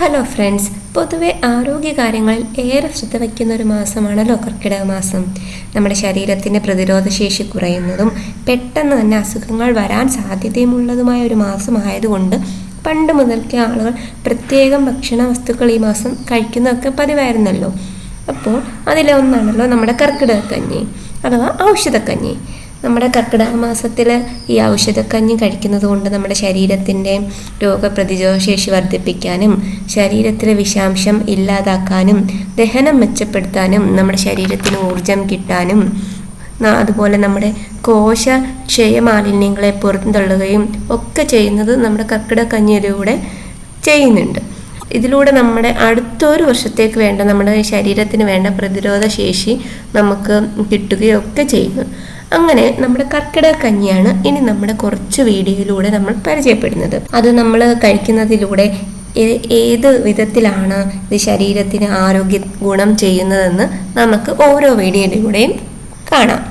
Hello friends പൊതുവെ ആരോഗ്യകാര്യങ്ങളിൽ ഏറെ ശ്രദ്ധ വയ്ക്കുന്ന ഒരു മാസമാണല്ലോ കർക്കിടക മാസം നമ്മുടെ ശരീരത്തിന്റെ പ്രതിരോധശേഷി കുറയുന്നതും പെട്ടെന്ന് തന്നെ അസുഖങ്ങൾ വരാൻ സാധ്യതയുമുള്ളതുമായ ഒരു മാസമായതുകൊണ്ട് പണ്ട് മുതൽക്കേ ആളുകൾ പ്രത്യേകം ഭക്ഷണ വസ്തുക്കൾ ഈ മാസം കഴിക്കുന്നതൊക്കെ പതിവായിരുന്നല്ലോ. അപ്പോൾ അതിലൊന്നാണല്ലോ നമ്മുടെ കർക്കിടക കഞ്ഞി അഥവാ ഔഷധക്കഞ്ഞി. നമ്മുടെ കർക്കിടക മാസത്തിൽ ഈ ഔഷധക്കഞ്ഞി കഴിക്കുന്നത് കൊണ്ട് നമ്മുടെ ശരീരത്തിന്റെ രോഗപ്രതിരോധശേഷി വർദ്ധിപ്പിക്കാനും ശരീരത്തിലെ വിഷാംശം ഇല്ലാതാക്കാനും ദഹനം മെച്ചപ്പെടുത്താനും നമ്മുടെ ശരീരത്തിന് ഊർജം കിട്ടാനും അതുപോലെ നമ്മുടെ കോശ ക്ഷയമാലിന്യങ്ങളെ പുറന്തള്ളുകയും ഒക്കെ ചെയ്യുന്നത് നമ്മുടെ കർക്കിടക്കഞ്ഞിയിലൂടെ ചെയ്യുന്നുണ്ട്. ഇതിലൂടെ നമ്മുടെ അടുത്തൊരു വർഷത്തേക്ക് വേണ്ട നമ്മുടെ ശരീരത്തിന് വേണ്ട പ്രതിരോധ ശേഷി നമുക്ക് കിട്ടുകയൊക്കെ ചെയ്യുന്നു. അങ്ങനെ നമ്മുടെ കർക്കിടക കഞ്ഞിയാണ് ഇനി നമ്മുടെ കുറച്ച് വീഡിയോയിലൂടെ നമ്മൾ പരിചയപ്പെടുന്നത്. അത് നമ്മൾ കഴിക്കുന്നതിലൂടെ ഏത് വിധത്തിലാണ് ഇത് ശരീരത്തിന് ആരോഗ്യ ഗുണം ചെയ്യുന്നതെന്ന് നമുക്ക് ഓരോ വീഡിയോയിലൂടെയും കാണാം.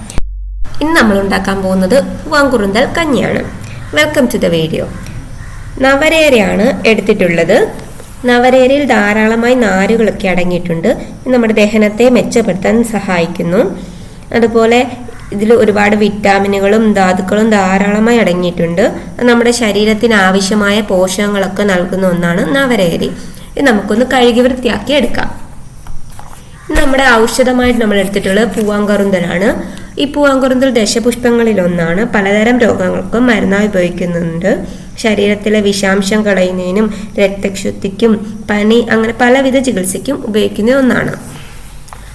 ഇന്ന് നമ്മൾ ഉണ്ടാക്കാൻ പോകുന്നത് വാങ്കുറുന്തൽ കഞ്ഞിയാണ്. വെൽക്കം ടു ദ വീഡിയോ നവരേരയാണ് എടുത്തിട്ടുള്ളത്. നവരേരയിൽ ധാരാളമായി നാരുകളൊക്കെ അടങ്ങിയിട്ടുണ്ട്. നമ്മുടെ ദഹനത്തെ മെച്ചപ്പെടുത്താൻ സഹായിക്കുന്നു. അതുപോലെ ഇതിൽ ഒരുപാട് വിറ്റാമിനുകളും ധാതുക്കളും ധാരാളമായി അടങ്ങിയിട്ടുണ്ട്. നമ്മുടെ ശരീരത്തിന് ആവശ്യമായ പോഷകങ്ങളൊക്കെ നൽകുന്ന ഒന്നാണ് നവരേരി ഇത് നമുക്കൊന്ന് കഴുകി വൃത്തിയാക്കി എടുക്കാം. നമ്മുടെ ഔഷധമായിട്ട് നമ്മൾ എടുത്തിട്ടുള്ളത് പൂവാങ്കറുന്തലാണ്. ഈ പൂവാങ്കറുന്തൽ ദശപുഷ്പങ്ങളിൽ ഒന്നാണ് പലതരം രോഗങ്ങൾക്കും മരുന്നായി ഉപയോഗിക്കുന്നുണ്ട്. ശരീരത്തിലെ വിഷാംശം കളയുന്നതിനും രക്തശുദ്ധിക്കും പനി അങ്ങനെ പലവിധ ചികിത്സയ്ക്കും ഉപയോഗിക്കുന്ന ഒന്നാണ്.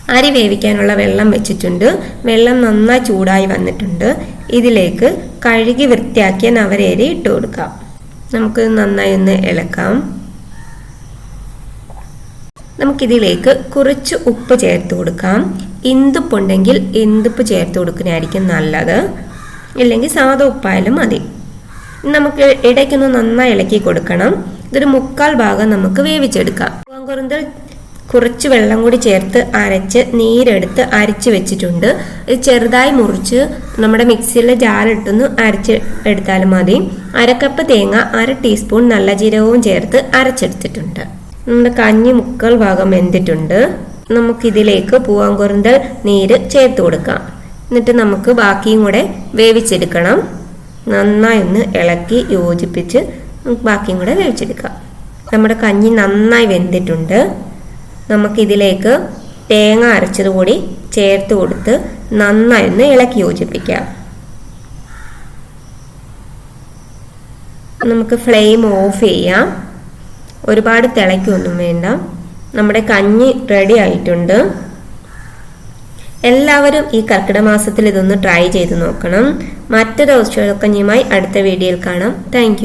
അരി വേവിക്കാനുള്ള വെള്ളം വെച്ചിട്ടുണ്ട്. വെള്ളം നന്നായി ചൂടായി വന്നിട്ടുണ്ട്. ഇതിലേക്ക് കഴുകി വൃത്തിയാക്കിയ നവരേരി ഇട്ട് കൊടുക്കാം. നമുക്ക് നന്നായി ഒന്ന് ഇളക്കാം. നമുക്കിതിലേക്ക് കുറച്ച് ഉപ്പ് ചേർത്ത് കൊടുക്കാം. ഇന്തുപ്പുണ്ടെങ്കിൽ ഇന്തുപ്പ് ചേർത്ത് കൊടുക്കുന്നതായിരിക്കും നല്ലത്. ഇല്ലെങ്കിൽ സാധാ ഉപ്പായാലും മതി. നമുക്ക് ഇടയ്ക്കൊന്ന് നന്നായി ഇളക്കി കൊടുക്കണം. ഇതൊരു മുക്കാൽ ഭാഗം നമുക്ക് വേവിച്ചെടുക്കാം. പൂവൻകുറുന്തൽ കുറച്ച് വെള്ളം കൂടി ചേർത്ത് അരച്ച് നീരെടുത്ത് അരച്ച് വെച്ചിട്ടുണ്ട്. ഇത് ചെറുതായി മുറിച്ച് നമ്മുടെ മിക്സിയിലെ ജാറിട്ടൊന്ന് അരച്ച് എടുത്താലും മതി. അരക്കപ്പ് തേങ്ങ അര ടീസ്പൂൺ നല്ല ജീരകവും ചേർത്ത് അരച്ചെടുത്തിട്ടുണ്ട്. നമ്മുടെ കഞ്ഞി മുക്കൾ ഭാഗം വെന്തിട്ടുണ്ട്. നമുക്കിതിലേക്ക് പൂവാങ്കുറുന്തൽ നീര് ചേർത്ത് കൊടുക്കാം. എന്നിട്ട് നമുക്ക് ബാക്കിയും കൂടെ വേവിച്ചെടുക്കണം. നന്നായി ഒന്ന് ഇളക്കി യോജിപ്പിച്ച് ബാക്കിയും കൂടെ വേവിച്ചെടുക്കാം. നമ്മുടെ കഞ്ഞി നന്നായി വെന്തിട്ടുണ്ട്. നമുക്കിതിലേക്ക് തേങ്ങ അരച്ചത് കൂടി ചേർത്ത് കൊടുത്ത് നന്നായി ഒന്ന് ഇളക്കി യോജിപ്പിക്കാം. നമുക്ക് ഫ്ലെയിം ഓഫ് ചെയ്യാം. ഒരുപാട് തിളയ്ക്കൊന്നും വേണ്ട. നമ്മുടെ കഞ്ഞി റെഡി ആയിട്ടുണ്ട്. എല്ലാവരും ഈ കർക്കിടക മാസത്തിൽ ഇതൊന്ന് ട്രൈ ചെയ്ത് നോക്കണം. മറ്റൊരു ഔഷധക്കഞ്ഞിയുമായി അടുത്ത വീഡിയോയിൽ കാണാം. താങ്ക്